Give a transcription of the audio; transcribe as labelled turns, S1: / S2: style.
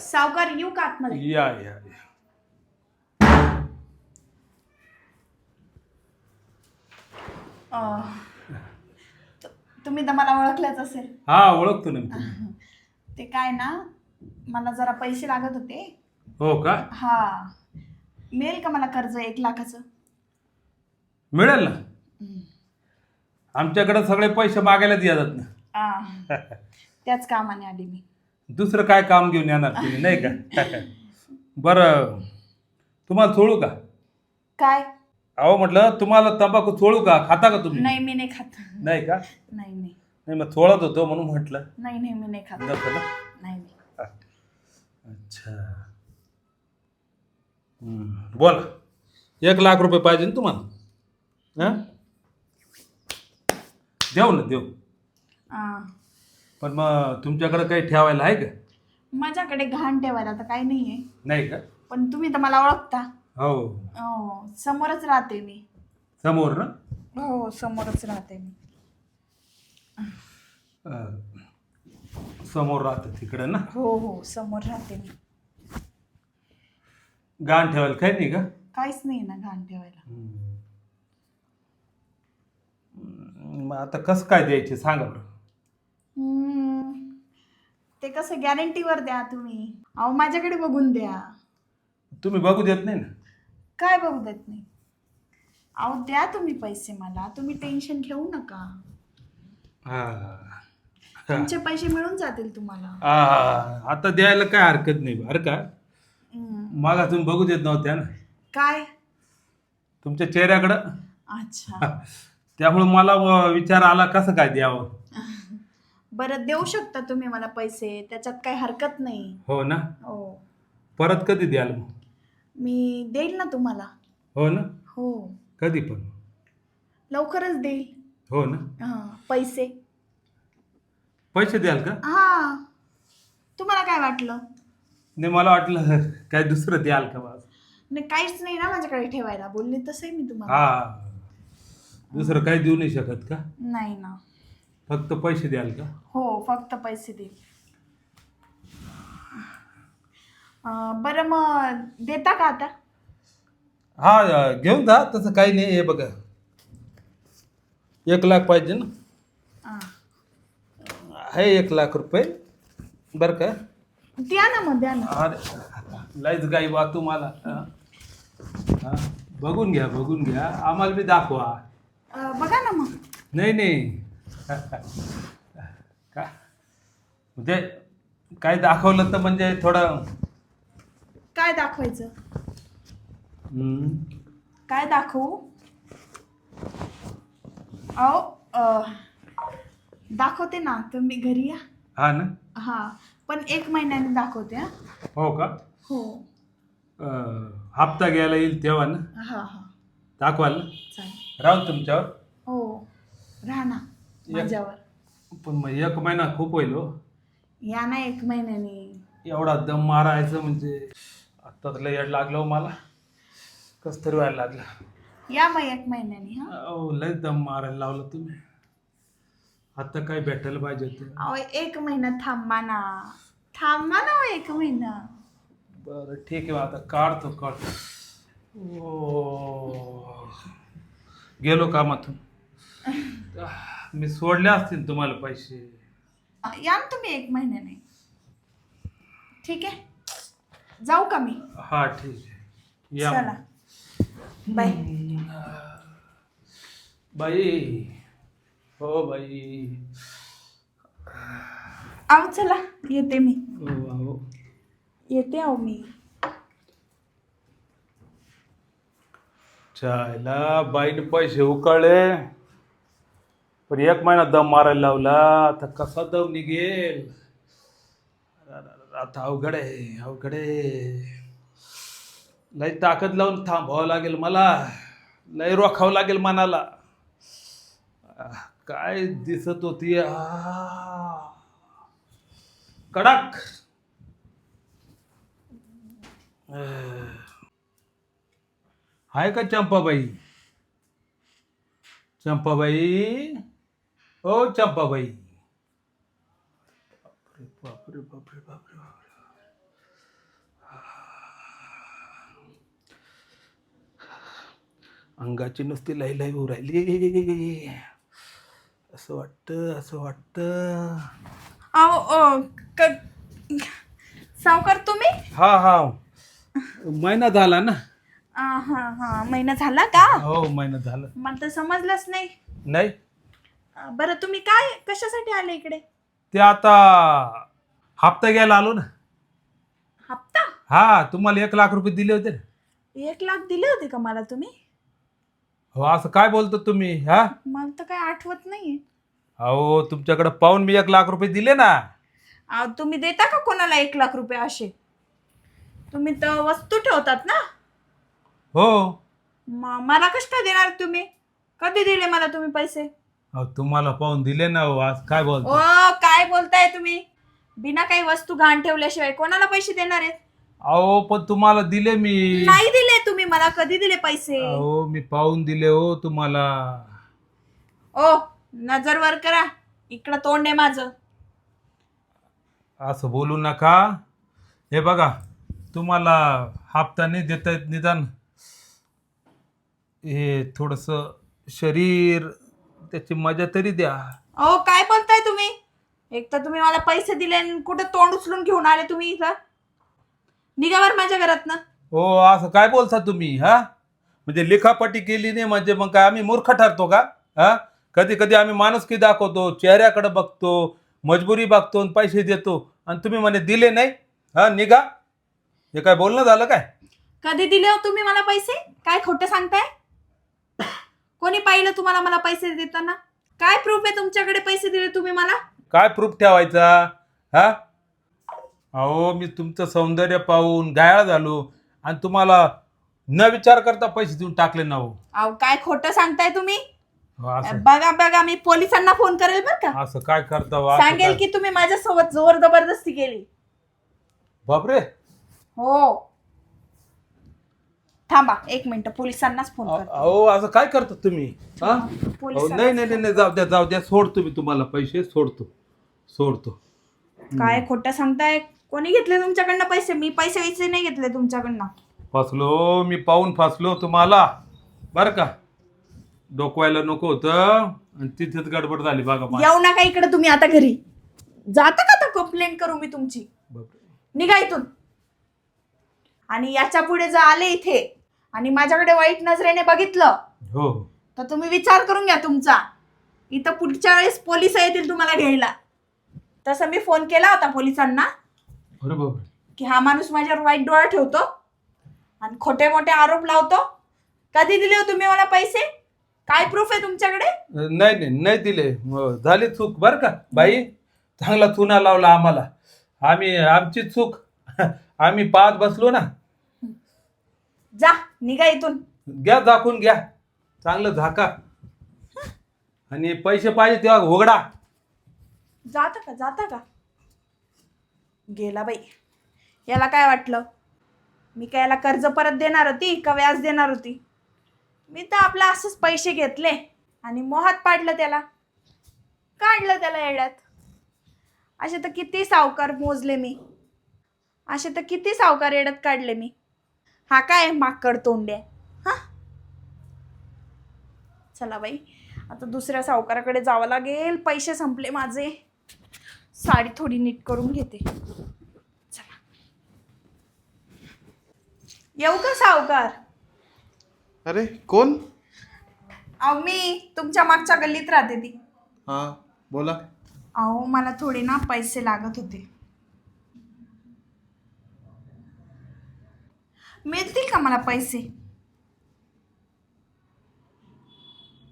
S1: सावकार येऊ का आतमध्ये?
S2: या या या.
S1: अं, तु- तुम्ही तर मला ओळखलंच असेल.
S2: हा ओळखतो ना मी.
S1: ते काय ना मला जरा पैसे लागत होते.
S2: हो का?
S1: हा. मिळेल का मला कर्ज एक लाखाचं?
S2: मिळेल ना? आमच्याकडे सगळे पैसे मागायलाच येतात ना.
S1: आ, त्याच कामाने आली मी.
S2: दुसरं काय काम घेऊन येणार तुम्ही नाही का? बरं तुम्हाला चोळू का?
S1: काय?
S2: अहो म्हटलं तुम्हाला तंबाखू चोळू का? खाता का तुम्ही?
S1: नाही मी नाही खात.
S2: नाही का?
S1: नाही नाही.
S2: नाही मग चोळत होतो म्हणून म्हटलं.
S1: नाही नाही मी नाही खात.
S2: नको ना?
S1: नाही नाही.
S2: अच्छा. हम्म, बोला. एक लाख रुपये पाहिजे ना तुम्हाला? हां? देऊ ना देऊ.
S1: आ,
S2: पण मग तुमच्याकडे काही ठेवायला आहे का?
S1: माझ्याकडे घाण ठेवायला तर काही नाही आहे
S2: नाही का?
S1: पण तुम्ही तर मला ओळखता.
S2: हो.
S1: हो समोरच राहते मी.
S2: समोर ना?
S1: हो समोरच राहते मी.
S2: अं, समोर राहतं तिकडं ना?
S1: हो हो समोर राहते मी.
S2: गाण ठेवायला काही नाही का?
S1: काहीच नाही ना घाण ठेवायला.
S2: हम्म, मग आता कसं काय द्यायचे सांगा बरं.
S1: हम्म, ते कसं गॅरंटीवर द्या तुम्ही. अहो माझ्याकडे बघून द्या.
S2: तुम्ही बघू देत नाही ना?
S1: काय बघू देत नाही? अहो द्या तुम्ही पैसे मला. तुम्ही टेन्शन घेऊ नका.
S2: हा.
S1: तुमचे पैसे मिळून जातील तुम्हाला.
S2: आ, आता द्यायला काय हरकत नाही बरं का?
S1: हम्म,
S2: मागातून बघू देत नव्हत्या ना?
S1: काय?
S2: तुमच्या चेहऱ्याकडं?
S1: अच्छा.
S2: त्यामुळे मला व- विचार आला कसं काय द्यावं?
S1: बरं देऊ शकता तुम्ही मला पैसे त्याच्यात काही हरकत नाही.
S2: हो ना?
S1: हो.
S2: परत कधी द्याल मग?
S1: मी देईल ना तुम्हाला.
S2: हो ना?
S1: हो.
S2: कधी पण.
S1: लवकरच देईल.
S2: हो ना?
S1: हां पैसे.
S2: पैसे द्याल का?
S1: हां. तुम्हाला काय वाटलं?
S2: नाही मला वाटलं काय दुसरं द्याल का बा
S1: नाही काहीच नाही ना माझ्याकडे ठेवायला. बोलले तसंही मी तुम्हाला.
S2: हा. दुसरं काही देऊ नाही शकत का?
S1: नाही ना.
S2: फक्त पैसे द्याल का?
S1: हो फक्त पैसे देईल. अं, बरं मग देता का आता?
S2: हा घेऊन जा तसं काही नाही हे बघा. एक लाख पाहिजे ना?
S1: हां.
S2: आहे एक लाख रुपये. बरं का?
S1: द्या ना मग द्या ना.
S2: अरे लयच गाई बा तुम्हाला. हा? हा? बघून घ्या बघून घ्या. आम्हाला बी दाखवा.
S1: अं, बघा ना मग.
S2: नाही नाही. का? म्हणजे काय दाखवलं तर म्हणजे थोडं
S1: काय दाखवायचं?
S2: हम्म,
S1: काय दाखवू? अहो अं, दाखवते ना तुम्ही घरी या.
S2: हा ना?
S1: हां पण एक महिन्याने दाखवते हा.
S2: हो का?
S1: हो.
S2: अं, हप्ता घ्यायला येईल तेव्हा ना?
S1: हां हां.
S2: दाखवाल
S1: चालेल.
S2: राहू तुमच्यावर.
S1: हो राहा ना. माझ्यावर.
S2: पण मग एक महिना खूप होईल हो.
S1: या ना एक महिन्याने.
S2: एवढा दम मारायचं म्हणजे आत्ता तर लय येड लागलं हो मला. कस तरी व्हायला लागलं.
S1: या मग एक महिन्याने हा?
S2: अहो लय दम मारायला लावलं तुम्ही. आता काय भेटायला पाहिजे होतं?
S1: अहो एक महिना थांबा ना. थांबा ना हो एक महिना.
S2: बरं ठीक आहे आता काढतो काढतो. ओ गेलो कामातून. मी सोडले असतील तुम्हाला पैसे.
S1: या ना तुम्ही एक महिन्याने. ठीक आहे? जाऊ का मी?
S2: हा ठीक आहे. या
S1: चला. बाय.
S2: बाई. हो बाई.
S1: आहो चला. येते मी.
S2: हो हो
S1: येते आहो मी.
S2: चायला बाईने पैसे उकळले. पण एक महिना दम मारायला लावला आता कसा दम निघेल? आता अवघड आहे अवघड आहे. लय ताकद लावून थांबावं लागेल मला. लय रोखावं लागेल मनाला. काय दिसत होती? कडक. आहे. का चंपाबाई? चंपाबाई? ओ चंपाबाई. बापरे बापरे बापरे अंगाची नुसती लाई लाई होऊ राहिली. असं वाटतं असं वाटतं.
S1: अहो सावकार तुम्ही?
S2: हा हा. महिना झाला ना?
S1: हा हा. महिना झाला का?
S2: हो महिना झाला.
S1: मला तर समजलंच नाही.
S2: नाही.
S1: बरं तुम्ही काय कशासाठी आले इकडे?
S2: ते आता हप्ता घ्यायला आलो ना.
S1: हप्ता?
S2: हा तुम्हाला एक लाख रुपये दिले होते ना.
S1: एक लाख दिले होते का मला तुम्ही?
S2: हो असं काय बोलतो तुम्ही हा?
S1: मला तर काय आठवत नाहीये.
S2: अहो तुमच्याकडे पाहून मी एक लाख रुपये दिले ना.
S1: तुम्ही देता का कोणाला एक लाख रुपये असे? तुम्ही तर वस्तू ठेवतात ना.
S2: हो.
S1: म- मला कश काय देणार तुम्ही? कधी दिले मला तुम्ही पैसे?
S2: अहो तुम्हाला पाहून दिले ना हो आज काय
S1: ओ
S2: बोलतो
S1: काय बोलताय तुम्ही? बिना काही वस्तू घाण ठेवल्याशिवाय कोणाला पैसे देणार आहेत?
S2: अहो पण तुम्हाला दिले मी.
S1: नाही दिले तुम्ही मला कधी दिले पैसे?
S2: अहो मी पाहून दिले हो तुम्हाला.
S1: ओ नजर वर करा इकडं तोंड आहे माझं.
S2: असं बोलू नका. हे बघा तुम्हाला हप्ता नाही देता येत निदान. हे थोडस शरीर त्याची मजा तरी द्या.
S1: ओ काय बोलताय तुम्ही? एक तर तुम्ही मला पैसे दिले आणि कुठं तोंड उचलून घेऊन आले तुम्ही इथं? निघावर माझ्या घरात ना
S2: हो असं काय बोलता तुम्ही हा? म्हणजे लिखापटी केली नाही म्हणजे मग काय आम्ही मूर्ख ठरतो का? हा? कधी कधी आम्ही माणुसकी दाखवतो चेहऱ्याकडे बघतो मजबुरी बघतो आणि पैसे देतो. आणि तुम्ही म्हणे दिले नाही. हा निघा. हे काय बोलणं झालं काय?
S1: कधी दिले हो तुम्ही मला पैसे? काय खोटं सांगताय? कोणी पाहिलं तुम्हाला मला पैसे देताना? काय प्रूफ आहे तुमच्याकडे पैसे दिले तुम्ही मला?
S2: काय प्रूफ ठेवायचा? हा? अहो मी तुमचं सौंदर्य पाहून घायाळ झालो आणि तुम्हाला न विचार करता पैसे देऊन टाकले ना हो.
S1: अहो काय खोटं सांगताय तुम्ही?
S2: हो, असं.
S1: बघा बघा मी पोलिसांना फोन करेल बरं का?
S2: असं काय करता हो, असं
S1: सांगेल
S2: काय?
S1: की तुम्ही माझ्यासोबत जोर जबरदस्ती केली.
S2: बापरे!
S1: हो. थांबा एक मिनिट. पोलिसांनाच फोन
S2: अहो असं काय करता तुम्ही? हा? अहो,
S1: पोलिसांना
S2: नाही नाही नाही नाही, जाऊ द्या जाऊ द्या. सोडतो मी तुम्हाला पैसे सोडतो. सोडतो.
S1: काय खोटं सांगताय? कोणी घेतले तुमच्याकडनं पैसे? मी पैसे वैसे नाही घेतले तुमच्याकडनं.
S2: फसलो मी पाहून फसलो तुम्हाला. बरं का? डोकवायला नको होतं. आणि तिथेच गडबड झाली बघा
S1: येऊ नका इकडे तुम्ही आता घरी. जाता का आता? कंप्लेंट करू मी तुमची.
S2: बापरे.
S1: निघा इथून. आणि याच्यापुढे जर आले इथे. आणि माझ्याकडे वाईट नजरेने बघितलं
S2: हो.
S1: तर तुम्ही विचार करून घ्या तुमचा. इथं पुढच्या वेळेस पोलीस येतील तुम्हाला घ्यायला. तसं मी फोन केला होता पोलिसांना
S2: अरे बापरे
S1: की हा माणूस माझ्यावर वाईट डोळा ठेवतो आणि खोटे मोठे आरोप लावतो. कधी दिले हो तुम्ही मला पैसे? काय प्रूफ आहे तुमच्याकडे?
S2: नाही नाही नाही दिले. हो, झाली चूक बरं का बाई? चांगला चुना लावला आम्हाला. आम्ही आमची चूक. आम्ही पाहत बसलो ना.
S1: जा. निघा इथून.
S2: घ्या झाकून घ्या. चांगलं झाका. आणि पैसे पाहिजे तेव्हा उघडा.
S1: जाता का जाता का? गेला बाई. याला काय वाटलं? मी काय याला कर्ज परत देणार होती का व्याज देणार होती? मी तर आपलं असंच पैसे घेतले आणि मोहात पाडलं त्याला. काढलं त्याला येड्यात. असे तर किती सावकार मोजले मी. असे तर किती सावकार येड्यात काढले मी. हा काय माकड तोंड्या हा? चला बाई आता दुसऱ्या सावकाराकडे जावं लागेल. पैसे संपले माझे. साडी थोडी नीट करून घेते. चला. येऊ का सावकार?
S3: अरे कोण?
S1: अहो मी तुमच्या मागच्या गल्लीत राहते ती.
S3: हा बोला.
S1: अहो मला थोडे ना पैसे लागत होते. मिळतील का मला पैसे?